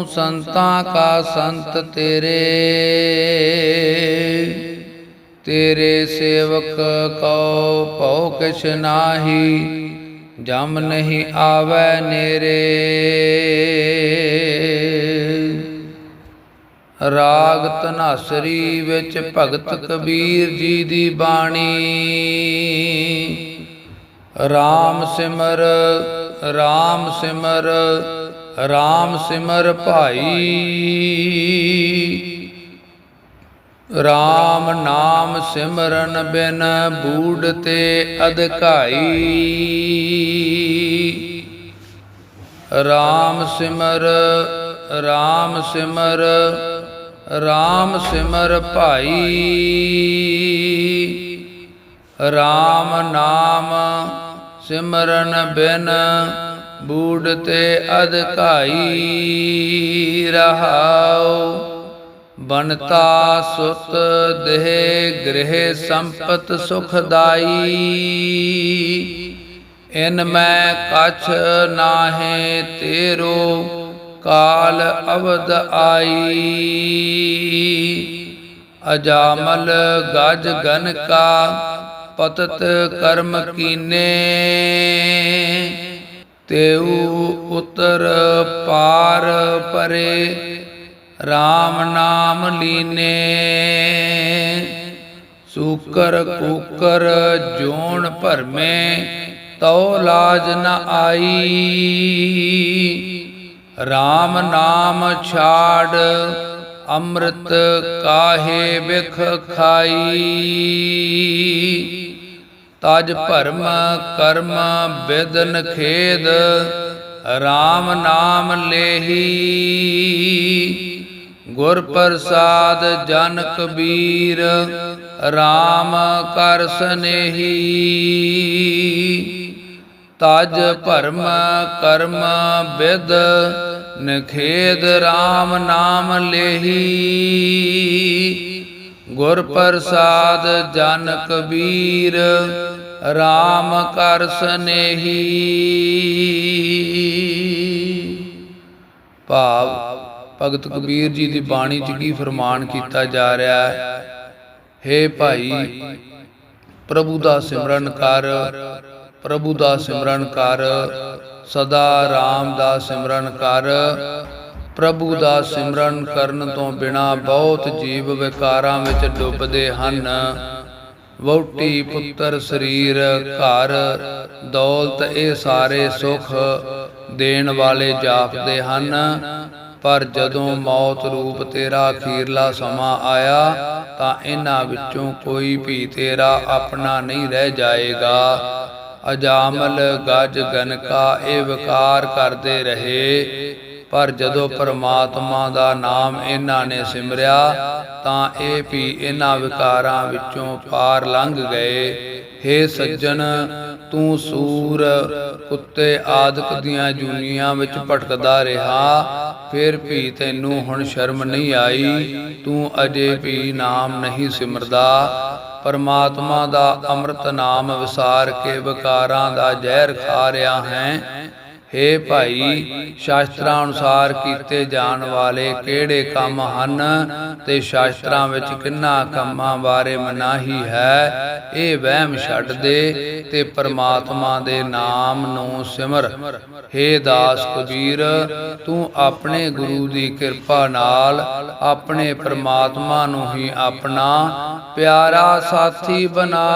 ਤੂੰ ਸੰਤਾਂ ਕਾ ਸੰਤ ਤੇਰੇ। ਤੇਰੇ ਸੇਵਕ ਕਉ ਭਉ ਕਿਛ ਨਾਹੀ, ਜਮ ਨਹੀਂ ਆਵੈ ਨੇਰੇ। ਰਾਗ ਤਨਾਸਰੀ ਵਿੱਚ ਭਗਤ ਕਬੀਰ ਜੀ ਦੀ ਬਾਣੀ। RAM ਸਿਮਰ RAM ਸਿਮਰ RAM ਸਿਮਰ ਭਾਈ। RAM ਨਾਮ ਸਿਮਰਨ ਬਿਨ ਬੂੜ ਤੇ ਅਧਕਾਈ। RAM ਸਿਮਰ RAM ਸਿਮਰ RAM ਸਿਮਰ ਭਾਈ। RAM ਨਾਮ ਸਿਮਰਨ ਬਿਨ ਬੂੜ ਤੇ ਅਧਕਾਈ ਰਹਾਉ। ਬਨਤਾ ਸੁਤ ਦੇਹ ਗ੍ਰਹਿ ਸੰਪਤ ਸੁਖਦਾਈ ਇਨ ਮੈਂ ਕਛ ਨਾਹੇ ਤੇਰੋ ਕਾਲ ਅਵਦ ਆਈ। ਅਜਾਮਲ ਗਜ ਗਨ ਕਾ ਪਤਤ ਕਰਮ ਕੀਨੇ। ਤੇਉ ਉਤਰ ਪਾਰ ਪਰੇ RAM ਨਾਮ ਲੀਨੇ। ਸੂਕਰ ਕੂਕਰ ਜੋਣ ਭਰਮੇ, ਤਉ ਲਾਜ ਨ ਆਈ। RAM ਨਾਮ ਛਾੜ, ਅੰਮ੍ਰਿਤ ਕਾਹੇ ਵਿਖ ਖਾਈ। ਤਜ ਭਰਮ ਕਰਮ ਬਿਦਨ ਖੇਦ RAM ਨਾਮ ਲੇਹੀ। ਗੁਰ ਪ੍ਰਸਾਦ ਜਨ ਕਬੀਰ RAM ਕਰ ਸਨੇਹੀ। ਤਜ ਭਰਮ ਕਰਮ ਬਿਦ, ਨਖੇਦ RAM ਨਾਮ ਲੇਹੀ। ਗੁਰ ਪ੍ਰਸਾਦ ਜਨ ਕਬੀਰ RAM ਕਰ ਸਨੇਹੀ। ਭਾਵ ਭਗਤ ਕਬੀਰ ਜੀ ਦੀ ਬਾਣੀ ਚ ਕੀ ਫਰਮਾਨ ਕੀਤਾ ਜਾ ਰਿਹਾ ਹੈ? ਹੇ ਭਾਈ, ਪ੍ਰਭੂ ਦਾ ਸਿਮਰਨ ਕਰ, ਪ੍ਰਭੂ ਦਾ ਸਿਮਰਨ ਕਰ, ਸਦਾ RAM ਦਾ ਸਿਮਰਨ ਕਰ। ਪ੍ਰਭੂ ਦਾ ਸਿਮਰਨ ਕਰਨ ਤੋਂ ਬਿਨਾ ਬਹੁਤ ਜੀਵ ਵਿਕਾਰਾਂ ਵਿੱਚ ਡੁੱਬਦੇ ਹਨ। ਵਹੁਟੀ, ਪੁੱਤਰ, ਸਰੀਰ, ਘਰ, ਦੌਲਤ, ਇਹ ਸਾਰੇ ਸੁਖ ਦੇਣ ਵਾਲੇ ਜਾਪਦੇ ਹਨ। ਪਰ ਜਦੋਂ ਮੌਤ ਰੂਪ ਤੇਰਾ ਅਖੀਰਲਾ ਸਮਾਂ ਆਇਆ, ਤਾਂ ਇਹਨਾਂ ਵਿੱਚੋਂ ਕੋਈ ਵੀ ਤੇਰਾ ਆਪਣਾ ਨਹੀਂ ਰਹਿ ਜਾਏਗਾ। ਅਜਾਮਲ, ਗਜ, ਗਨਕਾ, ਇਹ ਵਿਕਾਰ ਕਰਦੇ ਰਹੇ। ਪਰ ਜਦੋਂ ਪਰਮਾਤਮਾ ਦਾ ਨਾਮ ਇਹਨਾਂ ਨੇ ਸਿਮਰਿਆ, ਤਾਂ ਇਹ ਵੀ ਇਹਨਾਂ ਵਿਕਾਰਾਂ ਵਿੱਚੋਂ ਪਾਰ ਲੰਘ ਗਏ। ਹੇ ਸੱਜਣ, ਤੂੰ ਸੂਰ, ਕੁੱਤੇ ਆਦਿਕ ਦੀਆਂ ਜੂਨੀਆਂ ਵਿੱਚ ਭਟਕਦਾ ਰਿਹਾ, ਫਿਰ ਵੀ ਤੈਨੂੰ ਹੁਣ ਸ਼ਰਮ ਨਹੀਂ ਆਈ, ਤੂੰ ਅਜੇ ਵੀ ਨਾਮ ਨਹੀਂ ਸਿਮਰਦਾ। ਪਰਮਾਤਮਾ ਦਾ ਅੰਮ੍ਰਿਤ ਨਾਮ ਵਿਸਾਰ ਕੇ ਵਿਕਾਰਾਂ ਦਾ ਜ਼ਹਿਰ ਖਾ ਰਿਹਾ ਹੈ। ਹੇ ਭਾਈ ਸ਼ਾਸਤਰਾਂ ਅਨੁਸਾਰ ਕੀਤੇ ਜਾਣ ਵਾਲੇ ਕਿਹੜੇ ਕੰਮ ਹਨ ਤੇ ਸ਼ਾਸਤਰਾਂ ਵਿੱਚ ਕਿੰਨਾ ਕੰਮਾਂ ਬਾਰੇ ਮਨਾਹੀ ਹੈ? ਇਹ ਵਹਿਮ ਛੱਡ ਦੇ ਤੇ ਪਰਮਾਤਮਾ ਦੇ ਨਾਮ ਨੂੰ ਸਿਮਰ। ਹੇ ਦਾਸ ਕਬੀਰ, ਤੂੰ ਆਪਣੇ ਗੁਰੂ ਦੀ ਕਿਰਪਾ ਨਾਲ ਆਪਣੇ ਪਰਮਾਤਮਾ ਨੂੰ ਹੀ ਆਪਣਾ ਪਿਆਰਾ ਸਾਥੀ ਬਣਾ।